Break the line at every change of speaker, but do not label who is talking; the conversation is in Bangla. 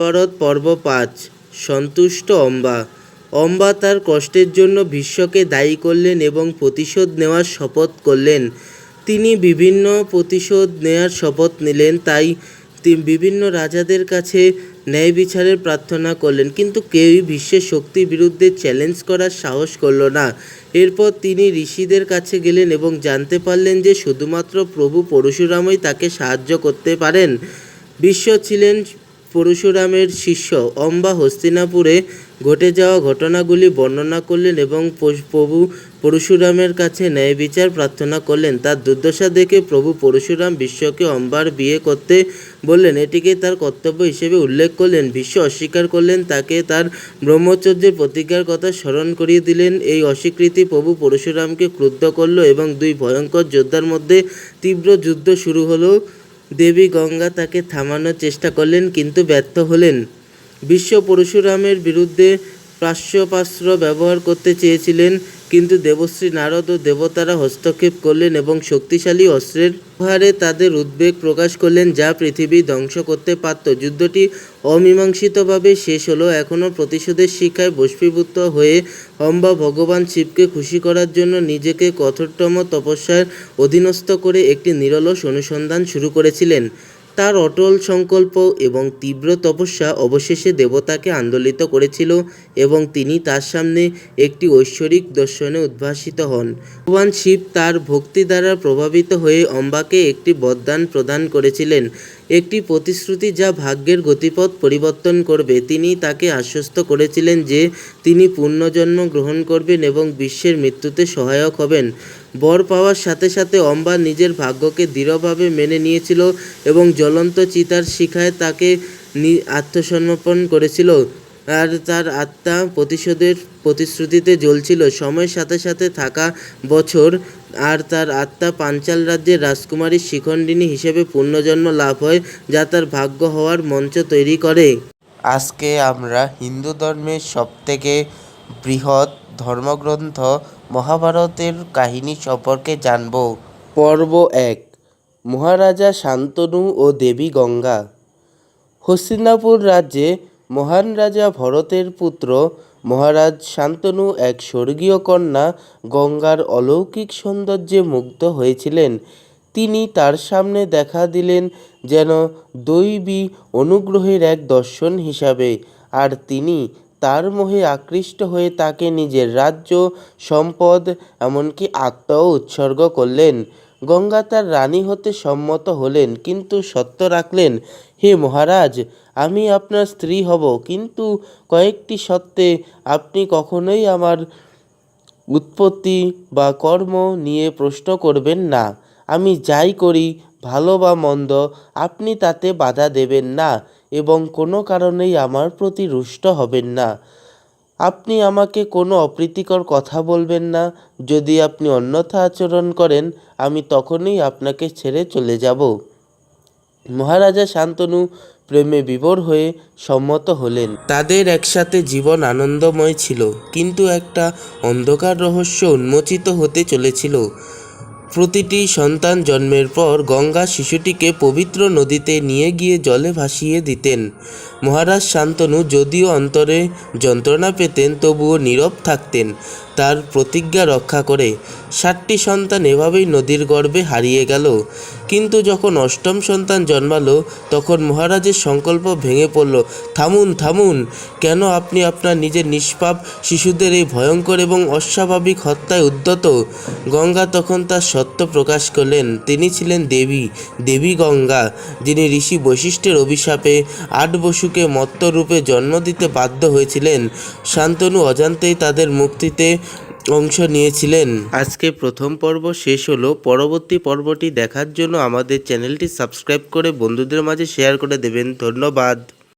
মহাভারত পর্ব পাঁচ, সন্তুষ্ট অম্বা। অম্বা তার কষ্টের জন্য ভীষ্মকে দায়ী করলেন এবং প্রতিশোধ নেওয়ার শপথ করলেন। তিনি বিভিন্ন প্রতিশোধ নেওয়ার শপথ নিলেন, তাই বিভিন্ন রাজাদের কাছে ন্যায় বিচারের প্রার্থনা করলেন। কিন্তু কেউই বিশ্বের শক্তির বিরুদ্ধে চ্যালেঞ্জ করার সাহস করল না। এরপর তিনি ঋষিদের কাছে গেলেন এবং জানতে পারলেন যে শুধুমাত্র প্রভু পরশুরামই তাকে সাহায্য করতে পারেন। বিশ্ব ছিলেন পরশুরামের শিষ্য অম্বা হস্তিনাপুরে ঘটে যাওয়া ঘটনাগুলি বর্ণনা করলেন এবং প্রভু পরশুরামের কাছে ন্যায় বিচার প্রার্থনা করলেন। তার দুর্দশা দেখে প্রভু পরশুরাম বিশ্বকে অম্বার বিয়ে করতে বললেন। এটিকে তার কর্তব্য হিসেবে উল্লেখ করলেন। বিশ্ব অস্বীকার করলেন। তাকে তার ব্রহ্মচর্যের প্রতিজ্ঞার কথা স্মরণ করিয়ে দিলেন। এই অস্বীকৃতি প্রভু পরশুরামকে ক্রুদ্ধ করল এবং দুই ভয়ঙ্কর যোদ্ধার মধ্যে তীব্র যুদ্ধ শুরু হলো। দেবী গঙ্গা তাকে থামানোর চেষ্টা করলেন, কিন্তু ব্যর্থ হলেন। বিশ্ব পরশুরামের বিরুদ্ধে প্রাশ্যপাস্ত্র ব্যবহার করতে চেয়েছিলেন কিন্তু দেবশ্রী নারদ ও দেবতারা হস্তক্ষেপ করলেন এবং শক্তিশালী অস্ত্রের ব্যবহারে তাদের উদ্বেগ প্রকাশ করলেন যা পৃথিবী ধ্বংস করতে পারত। যুদ্ধটি অমীমাংসিতভাবে শেষ হলো। এখনও প্রতিশোধের শিক্ষায় বস্মীভূত হয়ে অম্বা ভগবান শিবকে খুশি করার জন্য নিজেকে কঠোরতম তপস্যার অধীনস্থ করে একটি নিরলস অনুসন্ধান শুরু করেছিলেন। তার অটল সংকল্প এবং তীব্র তপস্যা অবশেষে দেবতাকে আন্দোলিত করেছিল এবং তিনি তার সামনে একটি ঐশ্বরিক দর্শনে উদ্ভাসিত হন। ভগবান শিব তার ভক্তি দ্বারা প্রভাবিত হয়ে অম্বাকে একটি বরদান প্রদান করেছিলেন। একটি প্রতিশ্রুতি যা ভাগ্যের গতিপথ পরিবর্তন করবে। তিনি তাকে আশ্বস্ত করেছিলেন যে তিনি পুনর্জন্ম গ্রহণ করবেন এবং বিশ্বের মৃত্যুতে সহায়ক হবেন। বর পাওয়ার সাথে সাথে অম্বা নিজের ভাগ্যকে দৃঢ়ভাবে মেনে নিয়েছিল এবং জ্বলন্ত চিতার শিখায় তাকে আত্মসমর্পণ করেছিল। আর তার আত্মা প্রতিশোধের প্রতিশ্রুতিতে জ্বলছিল। সময়ের সাথে সাথে থাকা বছর আর তার আত্মা পাঞ্চাল রাজ্যের রাজকুমারীর শিখণ্ডিনী হিসেবে পুনর্জন্ম লাভ হয়, যা তার ভাগ্য হওয়ার মঞ্চ তৈরি করে। আজকে আমরা হিন্দু ধর্মের সবথেকে বৃহৎ ধর্মগ্রন্থ মহাভারতের কাহিনী সম্পর্কে জানব। পর্ব এক, মহারাজা শান্তনু ও দেবী গঙ্গা। হস্তিনাপুর রাজ্যে মহান রাজা ভরতের পুত্র মহারাজ শান্তনু এক স্বর্গীয় কন্যা গঙ্গার অলৌকিক সৌন্দর্যে মুগ্ধ হয়েছিলেন। তিনি তার সামনে দেখা দিলেন যেন দৈবী অনুগ্রহের এক দর্শন হিসাবে, আর তিনি তার মোহে আকৃষ্ট হয়ে তাকে নিজের রাজ্য, সম্পদ, এমনকি আত্মাও উৎসর্গ করলেন। গঙ্গা তার রানী হতে সম্মত হলেন, কিন্তু সত্য রাখলেন, হে মহারাজ, আমি আপনার স্ত্রী হব, কিন্তু কয়েকটি সত্ত্বে আপনি কখনোই আমার উৎপত্তি বা কর্ম নিয়ে প্রশ্ন করবেন না। আমি যাই করি ভালো বা মন্দ, আপনি তাতে বাধা দেবেন না এবং কোনো কারণেই আমার প্রতি রুষ্ট হবেন না। আপনি আমাকে কোনো অপ্রীতিকর কথা বলবেন না। যদি আপনি অন্যথা আচরণ করেন, আমি তখনই আপনাকে ছেড়ে চলে যাব। মহারাজা শান্তনু প্রেমে বিভোর হয়ে সম্মত হলেন। তাদের একসাথে জীবন আনন্দময় ছিল, কিন্তু একটা অন্ধকার রহস্য উন্মোচিত হতে চলেছিল। প্রতিটি সন্তান জন্মের পর গঙ্গা শিশুটিকে পবিত্র নদীতে নিয়ে গিয়ে জলে ভাসিয়ে দিতেন। মহারাজ শান্তনু যদিও অন্তরে যন্ত্রণা পেতেন, তবুও নীরব থাকতেন। তার প্রতিজ্ঞা রক্ষা করে ষাটটি সন্তান এভাবেই নদীর গর্ভে হারিয়ে গেল। কিন্তু যখন অষ্টম সন্তান জন্মালো, তখন মহারাজের সংকল্প ভেঙে পড়ল, থামুন থামুন, কেন আপনি আপনার নিজের নিষ্পাপ শিশুদের এই ভয়ঙ্কর এবং অস্বাভাবিক হত্যায় উদ্যত? গঙ্গা তখন তার সত্য প্রকাশ করলেন, তিনি ছিলেন দেবী দেবী গঙ্গা, যিনি ঋষি বৈশিষ্ট্যের অভিশাপে আট বসুকে মত্তরূপে জন্ম দিতে বাধ্য হয়েছিলেন। শান্তনু অজান্তেই তাদের মুক্তিতে অংশ নিয়েছিলেন। আজকে প্রথম পর্ব শেষ হলো। পরবর্তী পর্বটি দেখার জন্য আমাদের চ্যানেলটি সাবস্ক্রাইব করে বন্ধুদের মাঝে শেয়ার করে দেবেন। ধন্যবাদ।